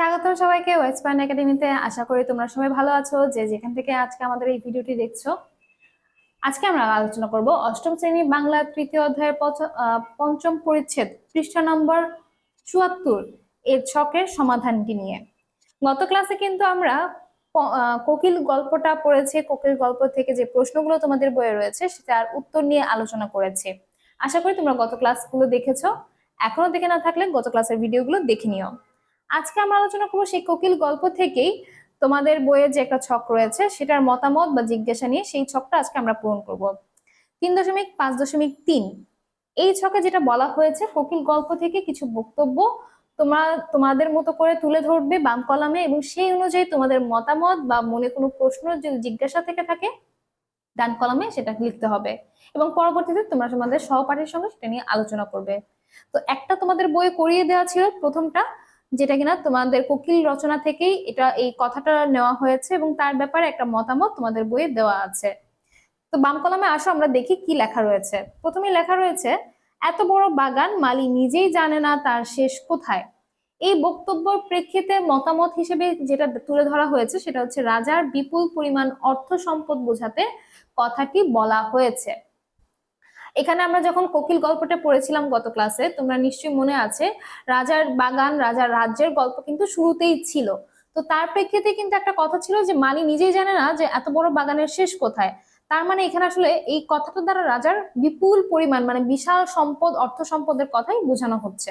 স্বাগত সবাইকে West point একাডেমিতে আশা করি তোমরা সবাই ভালো আছো, যে যেখান থেকে আজকে আমাদের এই ভিডিওটি দেখছ। আজকে আমরা আলোচনা করব অষ্টম শ্রেণি বাংলা তৃতীয় অধ্যায়ের পঞ্চম পরিচ্ছেদ, পৃষ্ঠা নম্বর চুয়াত্তর, এর ছকের সমাধানটি নিয়ে। গত ক্লাসে কিন্তু আমরা কোকিল গল্পটা পড়েছে। কোকিল গল্প থেকে যে প্রশ্নগুলো তোমাদের বইয়ে রয়েছে, সেটার উত্তর নিয়ে আলোচনা করেছে। আশা করি তোমরা গত ক্লাসগুলো দেখেছ। এখনও দেখে না থাকলে গত ক্লাসের ভিডিওগুলো দেখে নিও। আজকে আমরা আলোচনা করব সেই কোকিল গল্প থেকেই তোমাদের বইয়ে যে একটা ছক রয়েছে, সেটার মতামত বা জিজ্ঞাসা নিয়ে সেই ছকটা আজকে আমরা পূরণ করব। তিন দশমিক পাঁচ দশমিক তিন। এই ছকে যেটা বলা হয়েছে, কোকিল গল্প থেকে কিছু বক্তব্য তোমরা তোমাদের মতো করে তুলে ধরবে বাম কলামে এবং সেই অনুযায়ী তোমাদের মতামত বা মনে কোনো প্রশ্ন যদি জিজ্ঞাসা থেকে থাকে, ডান কলামে সেটা লিখতে হবে এবং পরবর্তীতে তোমরা তোমাদের সহপাঠীর সঙ্গে সেটা নিয়ে আলোচনা করবে। তো একটা তোমাদের বইয়ে করিয়ে দেওয়া ছিল প্রথমটা যেটা কিনা তোমাদের কোকিল রচনা থেকেই এটা এই কথাটা নেওয়া হয়েছে এবং তার ব্যাপারে একটা মতামত তোমাদের বইয়ে দেওয়া আছে। তো বাম কলামে আসো, আমরা দেখি কি লেখা রয়েছে। প্রথমে লেখা রয়েছে, এত বড় বাগান মালি নিজেই জানে না তার শেষ কোথায়। এই বক্তব্যের প্রেক্ষিতে মতামত হিসেবে যেটা তুলে ধরা হয়েছে সেটা হচ্ছে, রাজার বিপুল পরিমাণ অর্থ সম্পদ বোঝাতে কথাটি বলা হয়েছে। এখানে আমরা যখন কোকিল গল্পটা পড়েছিলাম গত ক্লাসে তোমরা নিশ্চয়ই মনে আছে, রাজার বাগান, রাজার রাজ্যের গল্প কিন্তু শুরুতেই ছিল। তো তার প্রেক্ষিতে কিন্তু একটা কথা ছিল যে মালি নিজেই জানে না যে এত বড় বাগানের শেষ কোথায়। তার মানে এখানে আসলে এই কথাটা দ্বারা রাজার বিপুল পরিমাণ মানে বিশাল সম্পদ, অর্থ সম্পদের কথাই বোঝানো হচ্ছে।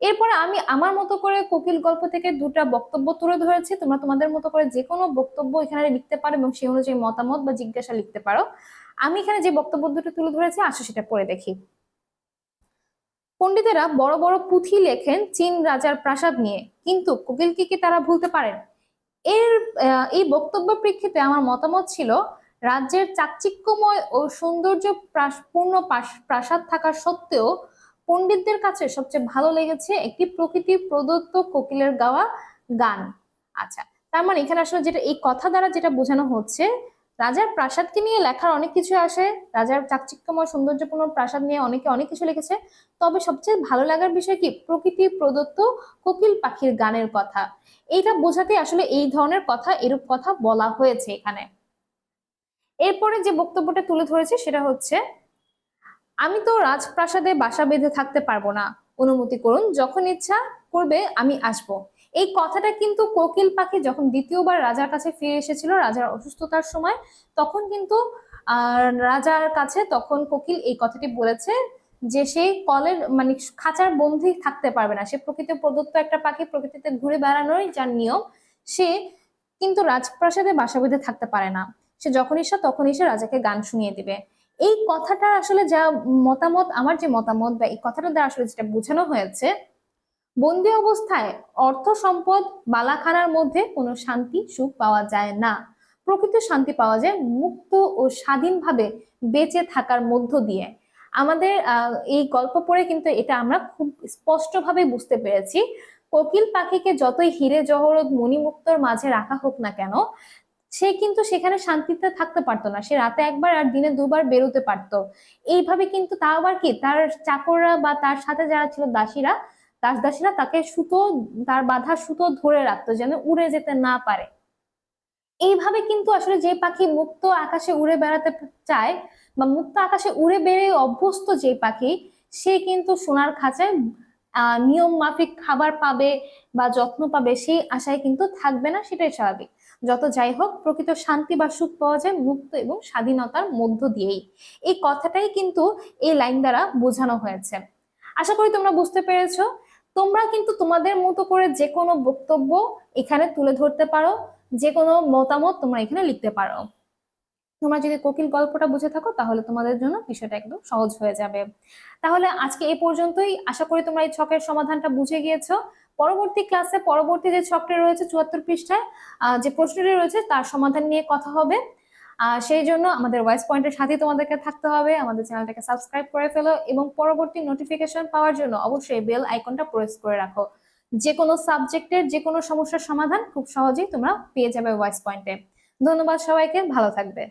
এরপরে আমি আমার মতো করে কোকিল গল্প থেকে দুটা বক্তব্য তুলে ধরেছি। তোমরা তোমাদের মতো করে যে কোনো বক্তব্য এখানে লিখতে পারো এবং সেই অনুযায়ী মতামত বা জিজ্ঞাসা লিখতে পারো। আমি এখানে যে বক্তব্য দুটো তুলে ধরেছি, আসো সেটা পড়ে দেখি। পণ্ডিতেরা বড় বড় পুঁথি লেখেন চীন রাজার প্রাসাদ নিয়ে, কিন্তু কোকিলকে তারা ভুলতে পারেন? এর এই বক্তব্য প্রেক্ষিতে আমার মতামত ছিল, রাজ্যের চাকচিক্যময় ও সৌন্দর্য পূর্ণ প্রাসাদ থাকা সত্ত্বেও পণ্ডিতদের কাছে সবচেয়ে ভালো লেগেছে একটি প্রকৃতি প্রদত্ত কোকিলের গাওয়া গান। আচ্ছা তার মানে এখানে আসলে যেটা, এই কথা দ্বারা যেটা বোঝানো হচ্ছে রাজার প্রাসাদকে নিয়ে লেখার অনেক কিছু আসে। রাজার চাকচিক্যময়, সৌন্দর্যপূর্ণ প্রাসাদ নিয়ে অনেকে অনেক কিছু লিখেছে। তবে সবচেয়ে ভালো লাগার বিষয় কি? প্রকৃতি প্রদত্ত কোকিল পাখির গানের কথা। এইটা বোঝাতে আসলে এই ধরনের কথা, এরূপ কথা বলা হয়েছে এখানে। এরপরে যে বক্তব্যটা তুলে ধরেছে সেটা হচ্ছে, আমি তো রাজপ্রাসাদে বাসা বেঁধে থাকতে পারব না। অনুমতি করুন, যখন ইচ্ছা করবে আমি আসব। এই কথাটা কিন্তু কোকিল পাখি যখন দ্বিতীয়বার রাজার কাছে ফিরে এসেছিল, রাজার অসুস্থতার সময়, তখন কিন্তু রাজার কাছে তখন কোকিল এই কথাটি বলেছে যে সে কলের মানে খাঁচার বন্দি থাকতে পারবে না। সে প্রকৃতি প্রদত্ত একটা পাখি প্রকৃতিতে ঘুরে বেড়ানোই যার নিয়ম। সে কিন্তু রাজপ্রাসাদে বাসা বেঁধে থাকতে পারে না। সে যখন ইচ্ছা তখন এসে রাজাকে গান শুনিয়ে দিবে। এই কথাটা আসলে যা মতামত, আমার যে মতামত বা এই কথাটা দ্বারা আসলে যেটা বোঝানো হয়েছে বন্দি অবস্থায় অর্থ সম্পদ বালাখানার মধ্যে কোনো শান্তি, সুখ পাওয়া যায় না। প্রকৃত শান্তি পাওয়া যায় মুক্ত ও স্বাধীনভাবে বেঁচে থাকার মধ্য দিয়ে। আমাদের এই গল্প পড়ে কিন্তু এটা আমরা খুব স্পষ্টভাবে বুঝতে পেরেছি। কোকিল পাখিকে যতই হিরে, জহরত, মণিমুক্তর মাঝে রাখা হোক না কেন, সে কিন্তু সেখানে শান্তিতে থাকতে পারতো না। সে রাতে একবার আর দিনে দুবার বেরোতে পারতো। এইভাবে কিন্তু তাও আবার কি, তার চাকররা বা তার সাথে যারা ছিল দাসীরা দাস দাসীরা তাকে সুতো, তার বাধা সুতো ধরে রাখতো যেন উড়ে যেতে না পারে। এইভাবে কিন্তু আসলে যে পাখি মুক্ত আকাশে উড়ে বেড়াতে চায় বা মুক্ত আকাশে উড়ে বেড়ে অভ্যস্ত যে পাখি, সে কিন্তু সোনার খাঁচায় নিয়ম মাফিক খাবার পাবে বা যত্ন পাবে সেই আশায় কিন্তু থাকবে না, সেটাই স্বাভাবিক। যত যাই হোক, প্রকৃত শান্তি বা সুখ পাওয়া যায় মুক্ত এবং স্বাধীনতার মধ্য দিয়েই। এই কথাটাই কিন্তু এই লাইন দ্বারা বোঝানো হয়েছে। আশা করি তোমরা বুঝতে পেরেছ তোমরা কিন্তু তোমাদের মতো করে যে কোনো বক্তব্য এখানে তুলে ধরতে পারো যে কোনো মতামত তোমরা এখানে লিখতে পারো। তোমরা যদি কোকিল গল্পটা বুঝে থাকো, তাহলে তোমাদের জন্য বিষয়টা একদম সহজ হয়ে যাবে। তাহলে আজকে এই পর্যন্তই। আশা করি তোমরা এই ছকের সমাধানটা বুঝে গিয়েছো। পরবর্তী ক্লাসে পরবর্তী যে ছকটি রয়েছে চুয়াত্তর পৃষ্ঠায় যে প্রশ্নটি রয়েছে, তার সমাধান নিয়ে কথা হবে। সেই জন্য আমাদের ভয়েস পয়েন্টের সাথে তোমাদেরকে থাকতে হবে। আমাদের চ্যানেলটাকে সাবস্ক্রাইব করে ফেলো এবং পরবর্তী নোটিফিকেশন পাওয়ার জন্য অবশ্যই বেল আইকনটা প্রেস করে রাখো। যে কোনো সাবজেক্টের যে কোনো সমস্যার সমাধান খুব সহজেই তোমরা পেয়ে যাবে ভয়েস পয়েন্টে ধন্যবাদ সবাইকে, ভালো থাকবে।